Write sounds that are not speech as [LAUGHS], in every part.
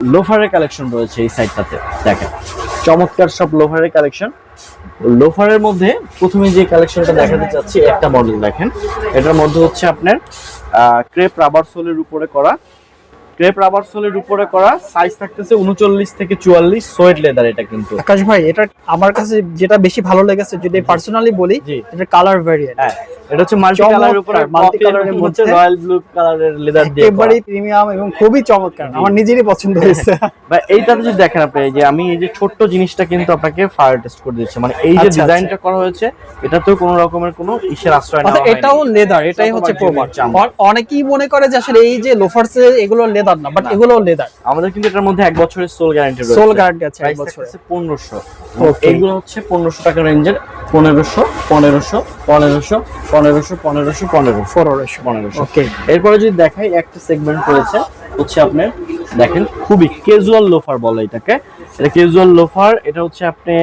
লোফারের collection রয়েছে এই সাইডটাতে দেখেন। চমৎকার সব লোফারের কালেকশন। লোফারের মধ্যে প্রথমে যে কালেকশনটা দেখাতে চাচ্ছি, একটা মডেল দেখেন। এটার মধ্যে হচ্ছে আপনার ক্রেপ রাবার সোলের উপরে করা ক্রেপ রাবার সোলের উপরে করা সাইজ থাকতেছে উনচল্লিশ থেকে চুয়াল্লিশ সোয়েট লেদার এটা কিন্তু। আকাশ ভাই এটা আমার কাছে যেটা বেশি ভালো লেগেছে যদি পার্সোনালি বলি এটা কালার ভ্যারিয়েন্ট হ্যাঁ এটা হচ্ছে মাল্টি কালারের উপরে মাল্টি কালারের মধ্যে রয়্যাল ব্লু কালারের লেদার দিয়ে করা। একেবারেই প্রিমিয়াম এবং খুবই চমৎকার আমার নিজেরই পছন্দ [LAUGHS] হয়েছে। এইটাতে যদি দেখেন আপনি যে আমি এই যে ছোট্ট জিনিসটা কিন্তু আপনাকে ফায়ার টেস্ট করে দিচ্ছি। মানে এই যে আচ্ছা, ডিজাইনটা করা হয়েছে এটাতেও কোনো রকমের কোনো ইসের আশ্রয় হয়নি। এটাও লেদার এটাই হচ্ছে প্রমাণ। অনেকেই মনে করে যে আসলে এই যে লোফার্স এগুলো লেদার না বাট এগুলো লেদার আমাদের কিন্তু এটার মধ্যে এক বছরের সোল গ্যারান্টি রয়েছে। সোল গ্যারান্টি আছে এক বছরের। থাকতেছে পনেরোশো। Okay. এইগুলো হচ্ছে পনেরোশো টাকা রেঞ্জের পনেরোশো পনেরোশো পনেরোশো পনেরোশো পনেরোশো পনেরোশো ফোরোশো পনেরোশো। ওকে এরপরে যদি দেখাই একটা সেগমেন্ট রয়েছে হচ্ছে আপনার দেখেন খুবই ক্যাজুয়াল লোফার বলে এটাকে। এটা ক্যাজুয়াল লোফার এটা হচ্ছে আপনি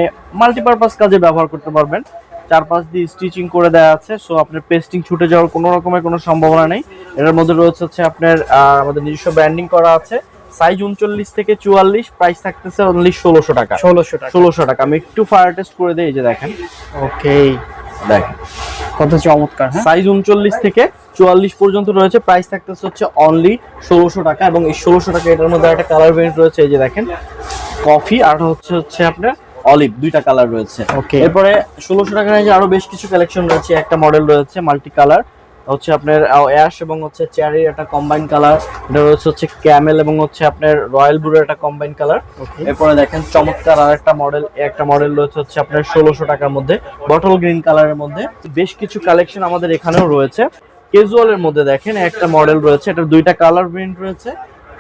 মাল্টিপারপাস কাজে ব্যবহার করতে পারবেন। চার পাঁচ দিয়ে স্টিচিং করে দেওয়া আছে সো আপনার পেস্টিং ছুটে যাওয়ার কোনো রকমের কোনো সম্ভাবনা নেই। এটার মধ্যে রয়েছে হচ্ছে আপনার আমাদের নিজস্ব ব্র্যান্ডিং করা আছে। সাইজ উনচল্লিশ থেকে চুয়াল্লিশ প্রাইস থাকতেছে অনলি ষোলোশো টাকা। ষোলোশো টাকা। ষোলোশো টাকা। আমি একটু ফায়ার টেস্ট করে দিই এই যে দেখেন। ওকে দেখেন। কত চমৎকার হ্যাঁ? সাইজ উনচল্লিশ থেকে চুয়াল্লিশ পর্যন্ত রয়েছে প্রাইস থাকতেছে হচ্ছে অনলি ষোলোশো টাকা এবং এই ষোলোশো টাকা এটার মধ্যে একটা কালার ভেরিয়েন্ট রয়েছে এই যে দেখেন। কফি আর হচ্ছে হচ্ছে আপনার অলিভ দুইটা কালার রয়েছে. এরপরে ষোলোশো টাকা রেঞ্জে আরও বেশ কিছু কালেকশন রয়েছে একটা মডেল রয়েছে মাল্টি কালার হচ্ছে আপনার অ্যাশ এবং হচ্ছে চেয়ারির একটা কম্বাইন কালার এটা রয়েছে হচ্ছে ক্যামেল এবং হচ্ছে আপনার রয়্যাল ব্লুর একটা কম্বাইন কালার এরপরে দেখেন চমৎকার আর একটা মডেল একটা মডেল রয়েছে হচ্ছে আপনার ষোলোশো টাকার মধ্যে বটল গ্রিন কালারের মধ্যে। বেশ কিছু কালেকশন আমাদের এখানেও রয়েছে। কেজুয়ালের মধ্যে দেখেন একটা মডেল রয়েছে এটার দুইটা কালার প্রিন্ট রয়েছে।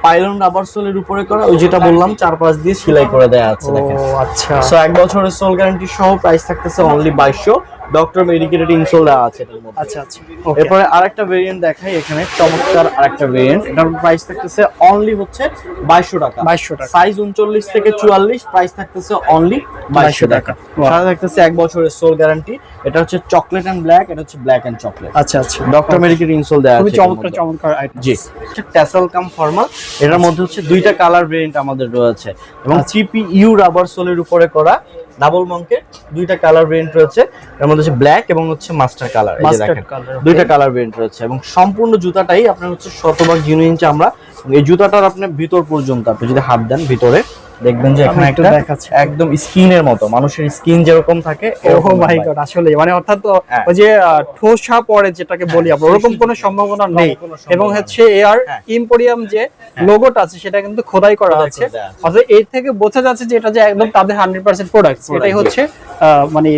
পাইলন রাবার সোলের উপরে করা ওই যেটা বললাম চার পাঁচ দিয়ে সেলাই করে দেওয়া আছে ও দেখেন। আচ্ছা। সো এক বছরের সোল গ্যারান্টি সহ প্রাইস থাকতেছে অনলি বাইশশো। ডক্টর মেডিকেটেড ইনসোল দেওয়া আছে আচ্ছা আচ্ছা এরপরে আরেকটা ভেরিয়েন্ট দেখাই এখানে চমৎকার আরেকটা ভেরিয়েন্ট এটার প্রাইস থাকতেছে অনলি হচ্ছে বাইশশো টাকা। বাইশশো টাকা। সাইজ উনচল্লিশ থেকে চুয়াল্লিশ প্রাইস থাকতেছে অনলি বাইশশো টাকা। সাথে থাকতেছে এক বছরের সোল গ্যারান্টি এটা হচ্ছে চকলেট অ্যান্ড ব্ল্যাক এটা হচ্ছে ব্ল্যাক অ্যান্ড চকলেট আচ্ছা আচ্ছা। ডক্টর মেডিকেল ইনসোল দেওয়া আছে চমৎকার চমৎকার জি। ট্যাসেল কাম ফর্মাল এটার মধ্যে হচ্ছে দুইটা কালার ভেরিয়েন্ট আমাদের রয়েছে। এবং আচ্ছা। চিপি ইউ রাবার সোলের উপরে করা ডাবল মঙ্কের দুইটা কালার ভেরিয়েন্ট রয়েছে। এর মধ্যে হচ্ছে ব্ল্যাক এবং হচ্ছে মাস্টার কালার এই যে দেখেন দুইটা কালার ভেরিয়েন্ট রয়েছে এবং সম্পূর্ণ জুতাটাই আপনার হচ্ছে শতভাগ জিনুইন চামড়া এবং এই জুতাটার আপনার ভিতর পর্যন্ত আপনি যদি হাত দেন ভিতরে দেখবেন যে এখানে একটা দেখাচ্ছি। একদম স্কিনের মতো মানুষের স্কিন যেরকম থাকে ওহ মাই গড আসলে মানে অর্থাৎ হ্যাঁ। ওই যে ঠোসা পড়ে যেটাকে বলি আমরা ওরকম কোনো সম্ভাবনা নেই। এবং হচ্ছে এয়ার হ্যাঁ। ইম্পোরিয়াম যে লোগোটা আছে সেটা কিন্তু খোদাই করা আছে। অর্থাৎ এর থেকে বোঝা যাচ্ছে যে এটা যে একদম তাদের হান্ড্রেড পার্সেন্ট প্রোডাক্ট এটাই হচ্ছে মানে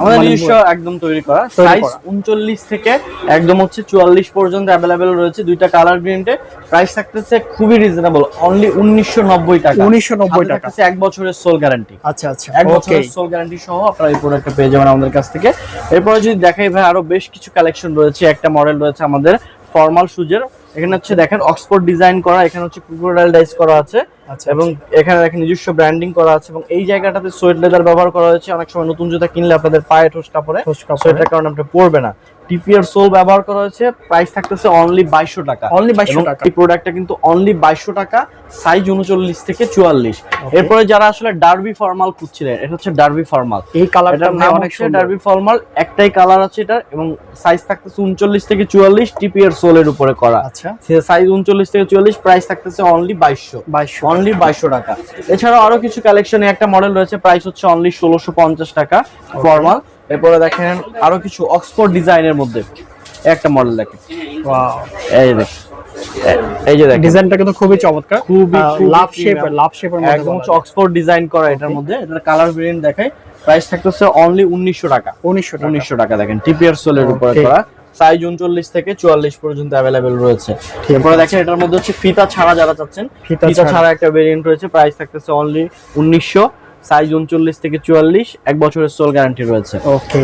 আমাদের মানে নিজস্ব একদম তৈরি করা করা। উনচল্লিশ থেকে একদম হচ্ছে চুয়াল্লিশ পর্যন্ত অ্যাভেলেবেল রয়েছে দুইটা কালার প্রিন্টে প্রাইস থাকতেছে খুবই রিজনেবল অনলি উনিশশো নব্বই টাকা 1990 সাথে টাকা। এক বছরের সোল গ্যারান্টি আচ্ছা আচ্ছা। এক বছরের সোল গ্যারান্টি সহ আপনারা এই প্রোডাক্টটা পেয়ে যাবেন আমাদের কাছ থেকে। এরপরে যদি দেখাই ভাই আরও বেশ কিছু কালেকশন রয়েছে। একটা মডেল রয়েছে আমাদের ফর্মাল শুজের এখানে হচ্ছে দেখেন অক্সফোর্ড ডিজাইন করা এখানে হচ্ছে ক্রোকোডাইল ডাইস করা আছে আচ্ছা এবং এখানে দেখেন নিজস্ব ব্র্যান্ডিং করা আছে এবং এই জায়গাটাতে সোয়েট লেদার ব্যবহার করা হয়েছে। অনেক সময় নতুন জুতা কিনলে আপনাদের পায়ে ঠোস কাপড়ে। ঠোস কাপড়ে। সোয়েটার কারণে আপনি পরবে না। টিপিআর সোল ব্যবহার করা হয়েছে প্রাইস থাকতেছে অনলি বাইশশো টাকা। অনলি 2200 টাকা। এই প্রোডাক্টটা কিন্তু অনলি বাইশশো টাকা সাইজ উনচল্লিশ থেকে চুয়াল্লিশ। এরপরে যারা আসলে ডার্বি ফর্মাল খুঁজছিলেন এটা হচ্ছে ডার্বি ফর্মাল এই কালারটা এটার নাম অনেক হচ্ছে ডার্বি ফর্মাল একটাই কালার আছে এটা এবং সাইজ থাকতেছে উনচল্লিশ থেকে চুয়াল্লিশ টিপিআর সোলের উপরে করা। আচ্ছা। সাইজ উনচল্লিশ থেকে চুয়াল্লিশ প্রাইস থাকতেছে অনলি বাইশশো। বাইশশো। অনলি বাইশশো টাকা। এছাড়াও আরও কিছু কালেকশনে একটা মডেল রয়েছে প্রাইস হচ্ছে অনলি ষোলোশো পঞ্চাশ টাকা ফর্মাল এরপরে দেখেন আরও কিছু অক্সফোর্ড ডিজাইনের মধ্যে একটা মডেল দেখেন। এই যে দেখেন এই যে দেখেন। ডিজাইনটা কিন্তু খুবই চমৎকার। খুবই, লাভ। শেপের লাভ শেপের মধ্যে একদম অক্সফোর্ড ডিজাইন করা এটার মধ্যে। এটার কালার ভেরিয়েন্ট দেখাই। প্রাইস থাকতেছে অনলি উনিশশো টাকা। যায়। 1900 টাকা টাকা দেখেন। টিপিআর সোলের উপরে করা। সাইজ উনচল্লিশ থেকে চুয়াল্লিশ পর্যন্ত অ্যাভেলেবেল রয়েছে ঠিক এরপরে। দেখেন এটার মধ্যে হচ্ছে ফিতা ছাড়া যারা চাচ্ছেন ফিতা। ছাড়া একটা ভেরিয়েন্ট রয়েছে প্রাইস থাকতেছে অনলি উনিশশো সাইজ উনচল্লিশ থেকে চুয়াল্লিশ এক বছরের সোল গ্যারান্টি রয়েছে ওকে